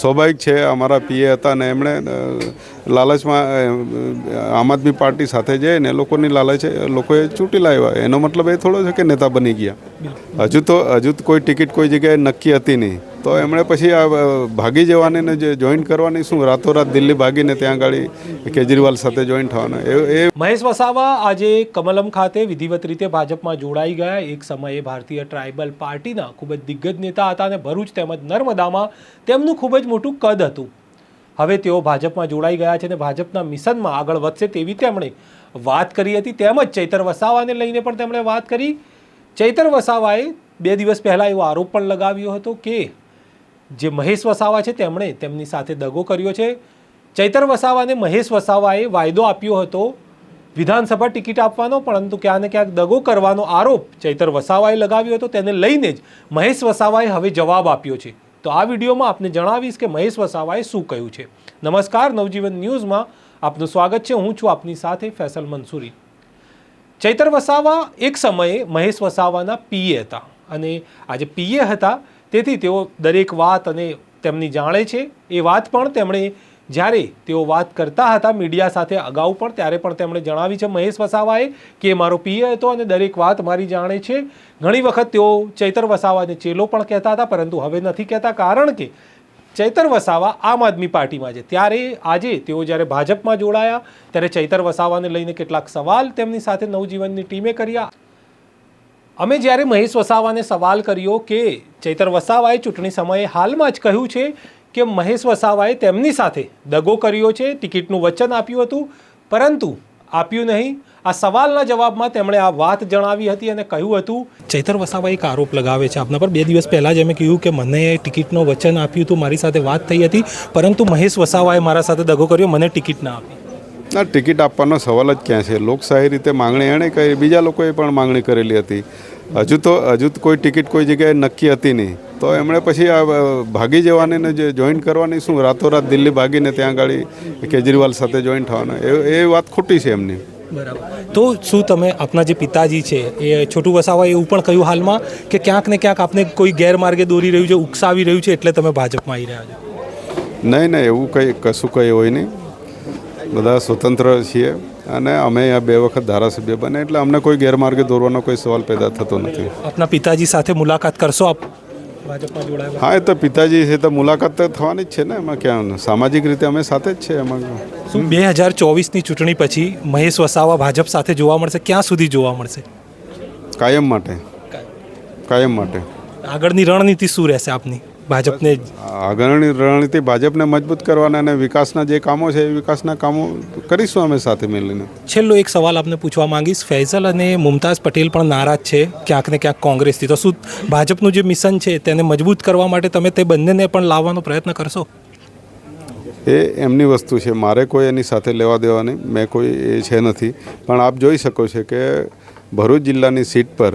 સ્વાભાવિક છે અમારા પીએ હતા ને એમણે લાલચમાં આમ આદમી પાર્ટી સાથે જઈને એ લોકોની લાલચ લોકોએ ચૂંટી લાવ્યા. એનો મતલબ એ થોડો છે કે નેતા બની ગયા. હજુ તો હજુ તો કોઈ ટિકિટ કોઈ જગ્યાએ નક્કી હતી નહીં. તો એમણે પછી આ ભાગી જવાની જે જોઈન કરવાની શું રાતોરાત દિલ્હી ભાગીને ત્યાં ગાડી કેજરીવાલ સાથે જોઈન થવાના. એ મહેશ વસાવા, આજે કમલમ ખાતે વિધિવત રીતે ભાજપમાં જોડાઈ ગયા. એક સમયે ભારતીય ટ્રાઇબલ પાર્ટીના ખૂબ જ દિગ્ગજ નેતા હતા અને ભરૂચ તેમજ નર્મદામાં તેમનું ખૂબ જ મોટું કદ હતું. હવે તેઓ ભાજપમાં જોડાઈ ગયા છે અને ભાજપના મિશનમાં આગળ વધશે તેવી તેમણે વાત કરી હતી. તેમજ ચૈતર વસાવાને લઈને પણ તેમણે વાત કરી. ચૈતર વસાવાએ બે દિવસ પહેલાં એવો આરોપ પણ લગાવ્યો હતો કે જે મહેશ વસાવા છે તેમણે તેમની સાથે દગો કર્યો છે. ચૈતર વસાવાને મહેશ વસાવાએ વાયદો આપ્યો હતો. વિધાનસભા ટિકિટ આપવાનો, પરંતુ ક્યાંક ને ક્યાંક દગો કરવાનો આરોપ ચૈતર વસાવાએ લગાવ્યો હતો. તેને લઈને જ મહેશ વસાવાએ હવે જવાબ આપ્યો છે. તો આ વિડીયોમાં આપને જણાવીશ કે મહેશ વસાવાએ શું કહ્યું છે. નમસ્કાર, નવજીવન ન્યૂઝમાં આપનું સ્વાગત છે. હું છું આપની સાથે ફેસલ મંસૂરી. ચૈતર વસાવા એક સમયે મહેશ વસાવાના પીએ હતા અને આજે પીએ હતા. તેથી તેઓ દરેક વાત અને તેમની જાણે છે એ વાત પણ તેમણે જ્યારે તેઓ વાત કરતા હતા મીડિયા સાથે અગાઉ પણ, ત્યારે પણ તેમણે જણાવી છે, મહેશ વસાવાએ કે મારો પીએ હતો અને દરેક વાત મારી જાણે છે. ઘણી વખત તેઓ ચૈતર વસાવાને ચેલો પણ કહેતા હતા, પરંતુ હવે નથી કહેતા, કારણ કે ચૈતર વસાવા આમ આદમી પાર્ટીમાં છે. ત્યારે આજે તેઓ જ્યારે ભાજપમાં જોડાયા, ત્યારે ચૈતર વસાવાને લઈને કેટલાક સવાલ તેમની સાથે નવજીવનની ટીમે કર્યા. અમે જ્યારે મહેશ વસાવાને સવાલ કર્યો કે ચૈતર વસાવાએ ચૂંટણી સમયે હાલમાં જ કહ્યું છે કે મહેશ વસાવાએ તેમની સાથે દગો કર્યો છે, ટિકિટનું વચન આપ્યું હતું, પરંતુ આપ્યું નહીં. આ સવાલના જવાબમાં તેમણે આ વાત જણાવી હતી અને કહ્યું હતું, ચૈતર વસાવા એક આરોપ લગાવે છે આપના પર. બે દિવસ પહેલાં જ અમે કહ્યું કે મને ટિકિટનું વચન આપ્યું હતું, મારી સાથે વાત થઈ હતી, પરંતુ મહેશ વસાવાએ મારા સાથે દગો કર્યો, મને ટિકિટ ના આપી. ના ટિકિટ આપવાનો સવાલ જ ક્યાં છે? લોકશાહી રીતે માંગણી એણે કરી બીજા લોકોએ પણ માંગણી કરેલી હતી. હજુ તો હજુ તો કોઈ ટિકિટ કોઈ જગ્યાએ નક્કી હતી નહીં. તો એમણે પછી આ ભાગી જવાની ને જે જોઈન કરવાની શું રાતોરાત દિલ્હી ભાગીને ત્યાં ગાડી કેજરીવાલ સાથે જોઈન થવાના? એ એ વાત ખોટી છે એમની. બરાબર. તો શું તમે આપના જે પિતાજી છે એ છોટુ વસાવાએ એવું પણ કહ્યું હાલમાં કે ક્યાંક ને ક્યાંક આપને કોઈ ગેરમાર્ગે દોરી રહ્યું છે ઉકસાવી રહ્યું છે એટલે તમે ભાજપમાં આવી રહ્યા છો? નહીં નહીં એવું કંઈ કશું કંઈ હોય નહીં. બધા સ્વતંત્ર છીએ અને અમે આ બે વખત ધારાસભ્ય બને એટલે અમને કોઈ ગેરમાર્ગે દોરવાનો કોઈ સવાલ પેદા થતો નથી. આપના પિતાજી સાથે મુલાકાત કરશો આપ? હા એ તો પિતાજી છે તો મુલાકાત તો થવાની જ છે ને એમાં ક્યાં? સામાજિક રીતે અમે સાથે જ છે એમાં. શું બે હજાર ચોવીસની ચૂંટણી પછી મહેશ વસાવા ભાજપ સાથે જોવા મળશે? ક્યાં સુધી જોવા મળશે? કાયમ માટે. કાયમ માટે. આગળની રણનીતિ શું રહેશે આપની? ભાજપને આગળની રણનીતિ ભાજપને મજબૂત કરવાના અને વિકાસના જે કામો છે એ વિકાસના કામો કરીશું અમે સાથે મળીને છેલ્લો એક સવાલ આપને પૂછવા માંગીશ. ફૈઝલ અને મુમતાઝ પટેલ પણ નારાજ છે ક્યાંક ને ક્યાંક કોંગ્રેસથી. તો શું ભાજપનું જે મિશન છે તેને મજબૂત કરવા માટે તમે તે બંનેને પણ લાવવાનો પ્રયત્ન કરશો? એ એમની વસ્તુ છે. મારે કોઈ એની સાથે લેવા દેવાની મેં કોઈ એ છે નથી. પણ આપ જોઈ શકો છો કે ભરૂચ જિલ્લાની સીટ પર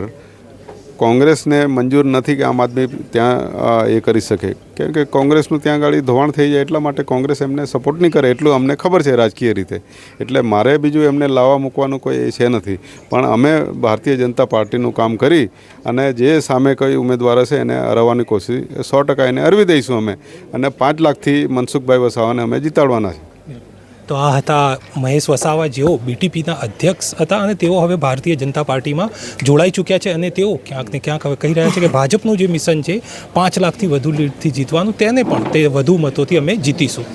કોંગ્રેસને મંજૂર નથી કે આમ આદમી ત્યાં એ કરી શકે. કેમ કે કોંગ્રેસનું ત્યાં ગાડી ધોવાણ થઈ જાય એટલા માટે કોંગ્રેસ એમને સપોર્ટ નહીં કરે એટલું અમને ખબર છે રાજકીય રીતે. એટલે મારે બીજું એમને લાવવા મૂકવાનું કોઈ એ છે નથી. પણ અમે ભારતીય જનતા પાર્ટીનું કામ કરી અને જે સામે કોઈ ઉમેદવાર હશે એને હરાવવાની કોશિશ, સો ટકા એને હરવી દઈશું અમે. અને પાંચ લાખથી મનસુખભાઈ વસાવાને અમે જીતાડવાના છે. તો આ હતા મહેશ વસાવા, જેઓ બીટીપીના અધ્યક્ષ હતા અને તેઓ હવે ભારતીય જનતા પાર્ટીમાં જોડાઈ ચૂક્યા છે અને તેઓ ક્યાંક ને ક્યાંક હવે કહી રહ્યા છે કે ભાજપનું જે મિશન છે, પાંચ લાખથી વધુ લીડથી જીતવાનું, તેને પણ તે વધુ મતોથી અમે જીતીશું.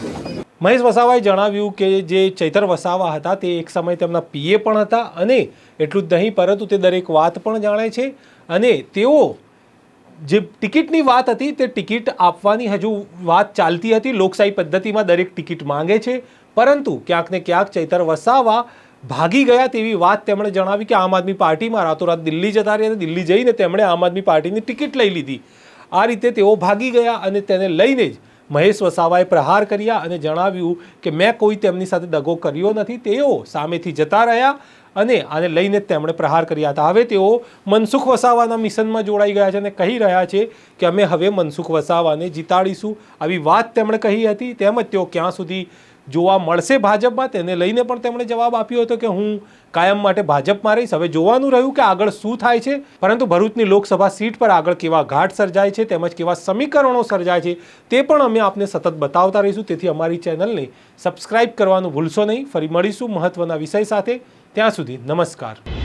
મહેશ વસાવાએ જણાવ્યું કે જે ચૈતર વસાવા હતા, તે એક સમય તેમના પીએ પણ હતા અને એટલું જ નહીં, પરંતુ તે દરેક વાત પણ જાણે છે અને તેઓ જે ટિકિટની વાત હતી, તે ટિકિટ આપવાની હજુ વાત ચાલતી હતી, લોકશાહી પદ્ધતિમાં દરેક ટિકિટ માંગે છે. પરંતુ ક્યાંક ને ક્યાંક ચૈતર વસાવા ભાગી ગયા તેવી વાત તેમણે જણાવી કે આમ આદમી પાર્ટીમાં રાતોરાત દિલ્હી જતા રહ્યા દિલ્હી જઈને તેમણે આમ આદમી પાર્ટીની ટિકિટ લઈ લીધી. આ રીતે તેઓ ભાગી ગયા અને તેને લઈને જ મહેશ વસાવાએ પ્રહાર કર્યા અને જણાવ્યું કે મેં કોઈ તેમની સાથે દગો કર્યો નથી. તેઓ સામેથી જતા રહ્યા અને આને લઈને તેમણે પ્રહાર કર્યા હતા. હવે તેઓ મનસુખ વસાવાના મિશનમાં જોડાઈ ગયા છે અને કહી રહ્યા છે કે અમે હવે મનસુખ વસાવાને જીતાડીશું. આવી વાત તેમણે કહી હતી. તેમજ તેઓ ક્યાં સુધી જોવા મળશે ભાજપમાં તેને લઈને પણ તેમણે જવાબ આપ્યો હતો કે હું કાયમ માટે ભાજપમાં રહીશ. હવે જોવાનું રહ્યું કે આગળ શું થાય છે. પરંતુ ભરૂચની લોકસભા સીટ પર આગળ કેવા ઘાટ સર્જાય છે, તેમજ કેવા સમીકરણો સર્જાય છે, તે પણ અમે આપને સતત બતાવતા રહીશું. તેથી અમારી ચેનલને સબસ્ક્રાઇબ કરવાનું ભૂલશો નહીં. ફરી મળીશું મહત્વના વિષય સાથે. ત્યાં સુધી નમસ્કાર.